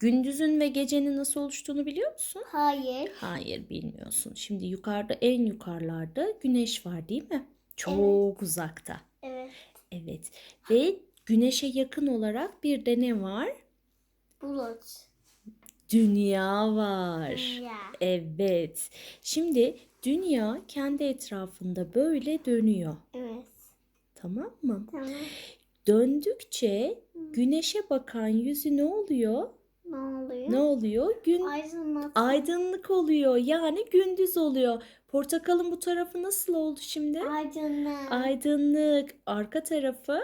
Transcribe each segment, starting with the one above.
gündüzün ve gecenin nasıl oluştuğunu biliyor musun? Hayır. Hayır bilmiyorsun. Şimdi yukarıda en yukarılarda güneş var değil mi? Çok uzakta. Evet. Evet. Ve güneşe yakın olarak bir de ne var? Bulut. Dünya var. Dünya. Evet. Şimdi dünya kendi etrafında böyle dönüyor. Evet. Tamam mı? Tamam. Döndükçe güneşe bakan yüzü ne oluyor? Ne oluyor? Ne oluyor? Gün Aydınlat. aydınlık oluyor. Yani gündüz oluyor. Portakalın bu tarafı nasıl oldu şimdi? Aydınlık. Aydınlık. Arka tarafı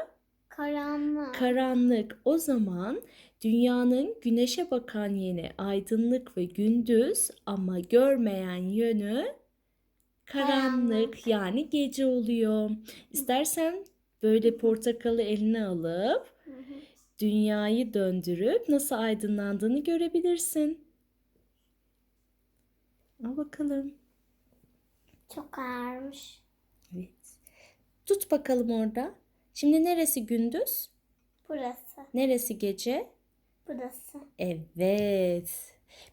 Karanlık. karanlık. O zaman dünyanın güneşe bakan yönü aydınlık ve gündüz ama görmeyen yönü karanlık Karanlık. yani gece oluyor. İstersen böyle portakalı eline alıp Hı hı. Dünyayı döndürüp nasıl aydınlandığını görebilirsin. Al bakalım. Çok ağırmış. Evet. Tut bakalım orada. Şimdi neresi gündüz? Burası. Neresi gece? Burası. Evet.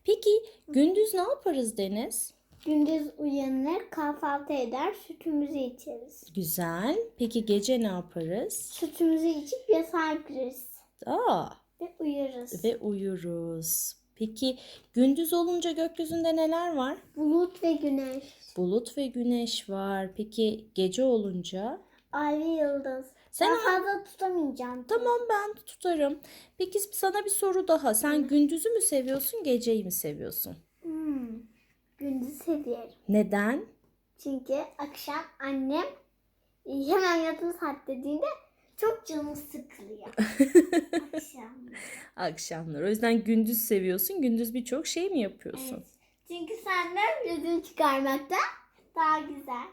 Peki gündüz ne yaparız Deniz? Gündüz uyanır, kahvaltı eder, sütümüzü içeriz. Güzel. Peki gece ne yaparız? Sütümüzü içip yatağa gireriz. Aa, Ve uyuruz. ve uyuruz. Peki gündüz olunca gökyüzünde neler var? Bulut ve güneş. Bulut ve güneş var. Peki gece olunca? Ay ve yıldız. Sen ben fazla tutamayacağım. Tamam ben tutarım. Peki sana bir soru daha. Sen gündüzü mü seviyorsun, geceyi mi seviyorsun? Hmm. Gündüz seviyorum. Neden? Çünkü akşam annem e, hemen yatma saat dediğinde çok canım sıkılıyor. akşam. Akşamlar. O yüzden gündüz seviyorsun. Gündüz birçok şey mi yapıyorsun? Evet. Çünkü senden gözünü çıkarmakta daha güzel.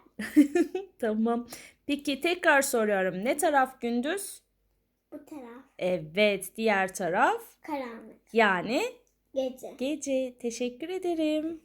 Tamam. Peki tekrar soruyorum. Ne taraf gündüz? Bu taraf Evet, diğer taraf karanlık. yani Gece. gece. Teşekkür ederim.